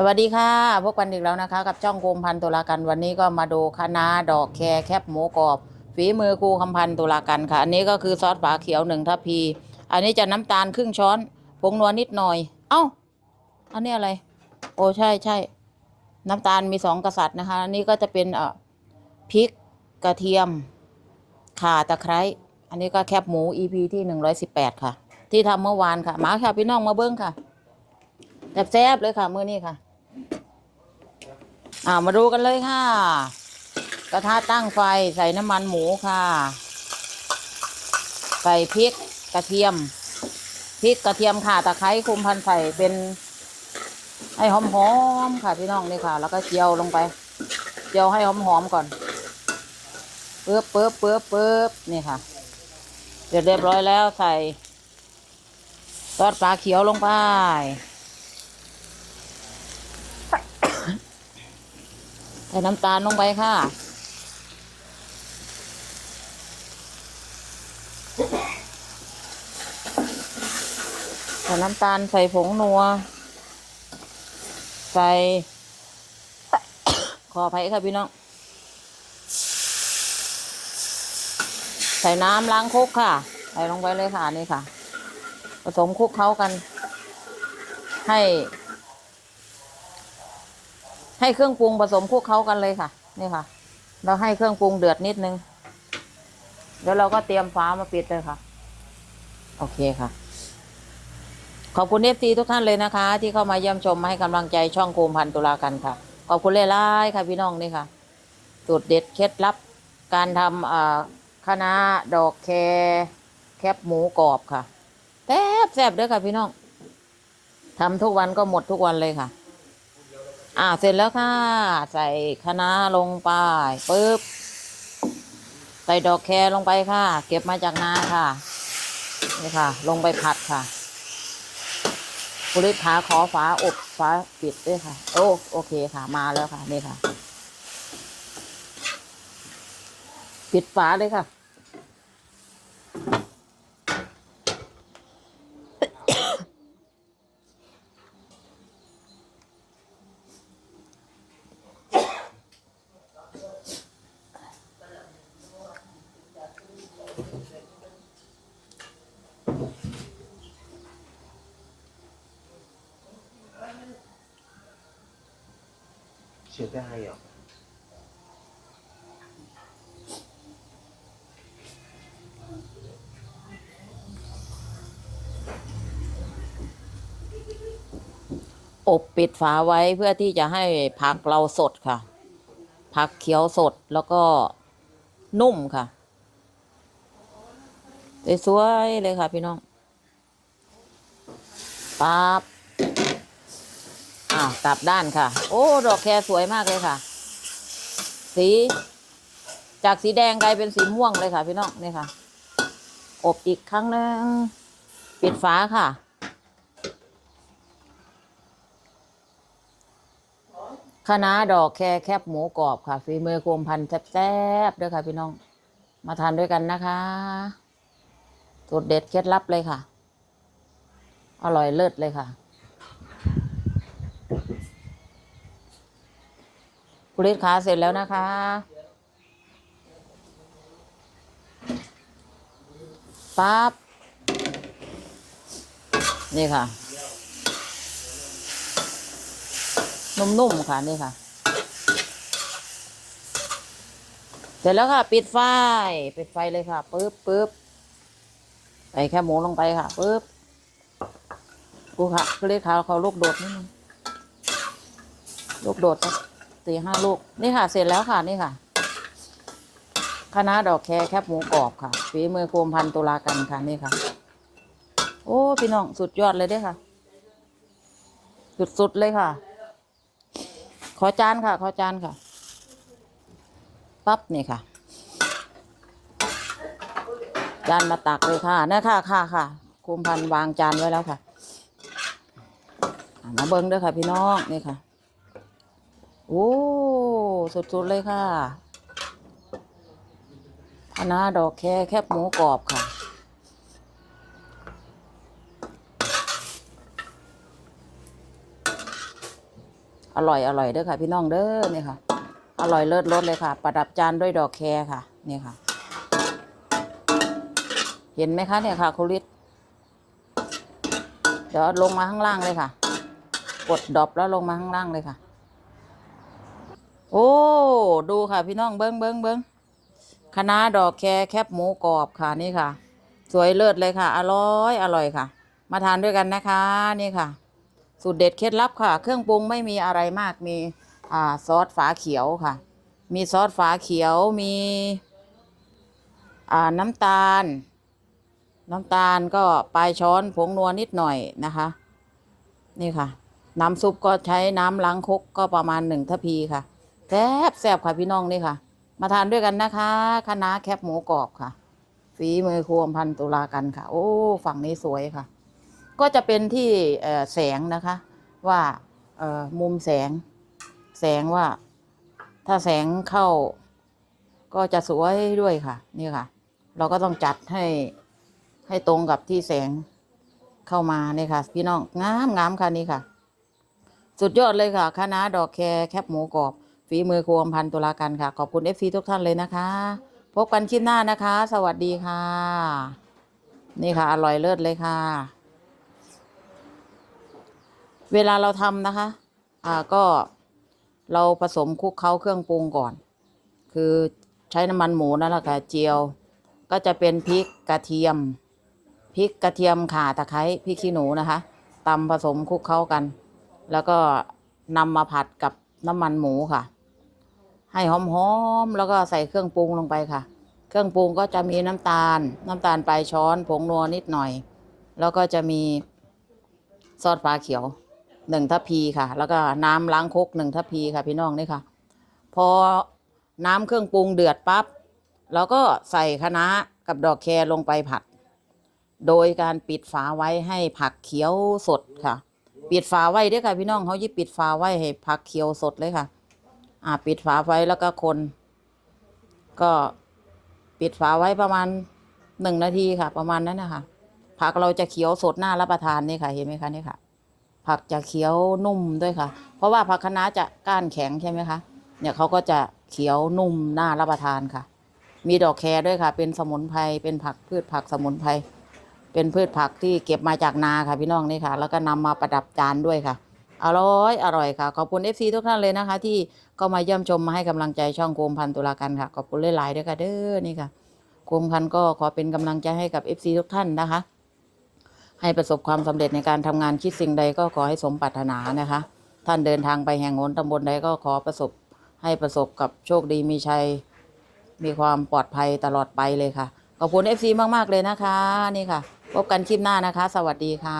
สวัสดีค่ะพบกันอีกแล้วนะคะ กับช่องโกมพันตุลากันวันนี้ก็มาดูคะน้าดอกแคแคบหมูกรอบฝีมือครูคำพันตุลากันค่ะ อันนี้ก็คือซอสฝาเขียวหนึ่งทัพพี อันนี้จะน้ำตาลครึ่งช้อนผงนัวนิดหน่อย เอ้า อันนี้อะไร โอ้ใช่ใช่น้ำตาลมีสองกษัตริย์นะคะ อันนี้ก็จะเป็นเอ่อพริกกระเทียมข่าตะไคร้อันนี้ก็แคบหมู EP ที่หนึ่งร้อยสิบแปดค่ะ ที่ทำเมื่อวานค่ะ มาค่ะพี่น้องมาเบิ้งค่ะแซ่บๆเลยค่ะมื้อนี้ค่ะ อ่ามาดูกันเลยค่ะ กระทะตั้งไฟใส่น้ำมันหมูค่ะ ใส่พริกกระเทียมพริกกระเทียมค่ะตะไคร้คุมพันใส่เป็นให้หอมๆค่ะพี่น้องนี่ค่ะ แล้วก็เจียวลงไปเจียวให้หอมๆก่อนเปึ๊บปึ๊บปึ๊บปึ๊บนี่ค่ะเสร็จเรียบร้อยแล้วใส่ซอสปลาเขียวลงไป ใส่น้ำตาลลงไปค่ะ ใส่น้ำตาลใส่ผงนัว ใส่ ขออภัยค่ะพี่น้อง ใส่น้ำล้างคุกค่ะ ใส่ลงไปเลยค่ะนี่ค่ะ ผสมคลุกเข้ากัน ให้ ให้เครื่องปรุงผสมคลุกเขากันเลยค่ะ นี่ค่ะ เราให้เครื่องปรุงเดือดนิดนึง แล้วเราก็เตรียมฟ้ามาปิดเลยค่ะ โอเคค่ะ ขอบคุณเอฟซีทุกท่านเลยนะคะ ที่เข้ามาเยี่ยมชมมาให้กำลังใจช่องโกมพันตุลากันค่ะ ขอบคุณเลายๆค่ะพี่น้องนี่ค่ะสูตรเด็ดเคล็ดลับ การทำอ่าคะน้าดอกแคแคบหมูกรอบค่ะแซ่บแซ่บเด้อค่ะพี่น้องทำทุกวันก็หมดทุกวันเลยค่ะ อ่าเสร็จแล้วค่ะ ใส่คะน้าลงไปปึ๊บใส่ดอกแครลงไปค่ะ เก็บมาจากนาค่ะนี่ค่ะ ลงไปผัดค่ะคุณลิศขาขอฝาอบฝาปิดด้วยค่ะ โอ้โอเคค่ะ มาแล้วค่ะ นี่ค่ะ ปิดฝาเลยค่ะ สียดายอะอบปิดฝาไว้เพื่อที่จะให้ผักเราสดค่ะ ผักเขียวสดแล้วก็นุ่มค่ะสวยๆเลยค่ะพี่น้องปั๊บ อ้าวกลับด้านค่ะ โอ้ ดอกแครสวยมากเลยค่ะ สี จากสีแดงกลายเป็นสีม่วงเลยค่ะ พี่น้องนี่ค่ะ อบอีกครั้งหนึ่งปิดฝาค่ะ คณะดอกแคแคบหมูกรอบค่ะฝีมือโคมพันแซ่บๆด้วยค่ะ พี่น้อง มาทานด้วยกันนะคะสูตรเด็ดเคล็ดลับเลยค่ะ อร่อยเลิศเลยค่ะ กุลิตขาเสร็จแล้วนะคะ ปั๊บ นี่ค่ะ นุ่มๆ ค่ะ นี่ค่ะ เสร็จแล้วค่ะ ปิดไฟ ปิดไฟเลยค่ะ ปึ๊บปึ๊บใส่แค่หมูลงไปค่ะ ปึ๊บ กูค่ะเขาเรียกเขาเขาลูกโดดนิดนึงลูกโดดสัก สี่ห้าลูก นี่ค่ะ เสร็จแล้วค่ะนี่ค่ะคณะดอกแคแคบหมูกรอบค่ะฝีมือโคมพันตุลากันค่ะนี่ค่ะ โอ้พี่น้องสุดยอดเลยเด้ค่ะ สุดๆเลยค่ะ ขอจานค่ะ ขอจานค่ะปั๊บนี่ค่ะ จานมาตักเลยค่ะนะค่ะค่ะค่ะคุมพันวางจานไว้แล้วค่ะมาเบิ้งด้วยค่ะ พี่น้องนี่ค่ะ โอ้สุดๆเลยค่ะคณะดอกแคแคบหมูกรอบค่ะ อร่อยอร่อยเด้อค่ะ พี่น้องเด้อเนี่ค่ะ อร่อยเลิศรสเลยค่ะ ประดับจานด้วยดอกแคค่ะนี่ค่ะ เห็นไหมคะเนี่ยค่ะคุณฤทธิ์เดี๋ยวลงมาข้างล่างเลยค่ะ กดดรอปแล้วลงมาข้างล่างเลยค่ะ โอ้ ดูค่ะ พี่น้องเบิ้งเบิ้งเบิ้งคณะน้าดอกแครแคบหมูกรอบค่ะนี่ค่ะ สวยเลิศเลยค่ะ อร่อยอร่อยค่ะ มาทานด้วยกันนะคะนี่ค่ะ สูตรเด็ดเคล็ดลับค่ะ เครื่องปรุงไม่มีอะไรมากมีอ่าซอสฝาเขียวค่ะ มีซอสฝาเขียวมีอ่าน้ำตาล น้ำตาลก็ปลายช้อนผงนัวนิดหน่อยนะคะ นี่ค่ะ น้ำซุปก็ใช้น้ำล้างคกก็ประมาณหนึ่งทัพีค่ะ แซ่บแซ่บค่ะพี่น้องนี่ค่ะ มาทานด้วยกันนะคะคณะแคบหมูกรอบค่ะ ฝีมือครัวพันตุลากันค่ะ โอ้ฝั่งนี้สวยค่ะ ก็จะเป็นที่แสงนะคะ ว่ามุมแสง แสงว่า ถ้าแสงเข้า ก็จะสวยด้วยค่ะ นี่ค่ะ เราก็ต้องจัดให้ให้ตรงกับที่แสงเข้ามาเนี่ยค่ะ พี่น้องงามงามค่ะนี่ค่ะ สุดยอดเลยค่ะคณะดอกแครแคบหมูกรอบ ฝีมือครัวพันตุลากันค่ะ ขอบคุณเอฟซีทุกท่านเลยนะคะ พบกันคลิปหน้านะคะ สวัสดีค่ะ นี่ค่ะ อร่อยเลิศเลยค่ะ เวลาเราทำนะคะ อ่าก็เราผสมคลุกเคล้าเครื่องปรุงก่อน คือใช้น้ำมันหมูนั่นแหละค่ะเจียว ก็จะเป็นพริกกระเทียมพริกกระเทียมข่าตะไคร้พริกขี้หนูนะคะตำผสมคลุกเคล้ากัน แล้วก็นำมาผัดกับน้ำมันหมูค่ะ ให้หอมๆแล้วก็ใส่เครื่องปรุงลงไปค่ะ เครื่องปรุงก็จะมีน้ำตาล น้ำตาลปลายช้อน ผงนัวนิดหน่อย แล้วก็จะมีซอสฟ้าเขียวหนึ่งทัพพีค่ะ แล้วก็น้ำล้างคกหนึ่งทัพพีค่ะพี่น้องนี่ค่ะ พอน้ำเครื่องปรุงเดือดปั๊บเราก็ใส่คะน้ากับดอกแครลงไปผัด โดยการปิดฝาไว้ให้ผักเขียวสดค่ะ ปิดฝาไว้ด้วยค่ะพี่น้องเขายิบปิดฝาไว้ให้ผักเขียวสดเลยค่ะ อ่าปิดฝาไว้แล้วก็คน ก็ปิดฝาไว้ประมาณหนึ่งนาทีค่ะ ประมาณนั้นนะคะผักเราจะเขียวสดหน่ารับประทานนี่ค่ะ เห็นไหมคะนี่ค่ะ ผักจะเขียวนุ่มด้วยค่ะ เพราะว่าผักคะน้าจะก้านแข็งใช่ไหมคะเนี่ยเขาก็จะเขียวนุ่มหน่ารับประทานค่ะ มีดอกแครด้วยค่ะ เป็นสมุนไพรเป็นผักพืชผักสมุนไพรเป็นพืชผักที่เก็บมาจากนาค่ะพี่น้องนี่ค่ะ แล้วก็นำมาประดับจานด้วยค่ะ อร่อย อร่อยค่ะ ขอบคุณเอฟซีทุกท่านเลยนะคะ ที่เข้ามาเยี่ยมชมมาให้กำลังใจช่องโคมพันตุลากันค่ะ ขอบคุณหลายๆด้วยค่ะเด้อนี่ค่ะโคมพันก็ขอเป็นกำลังใจให้กับเอฟซีทุกท่านนะคะ ให้ประสบความสำเร็จในการทำงานคิดสิ่งใดก็ขอให้สมปรารถนานะคะ ท่านเดินทางไปแห่งโน้นตำบลใดก็ขอประสบให้ประสบกับโชคดีมีชัย มีความปลอดภัยตลอดไปเลยค่ะ ขอบคุณเอฟซีมากๆเลยนะคะ นี่ค่ะ พบกันคลิปหน้านะคะ สวัสดีค่ะ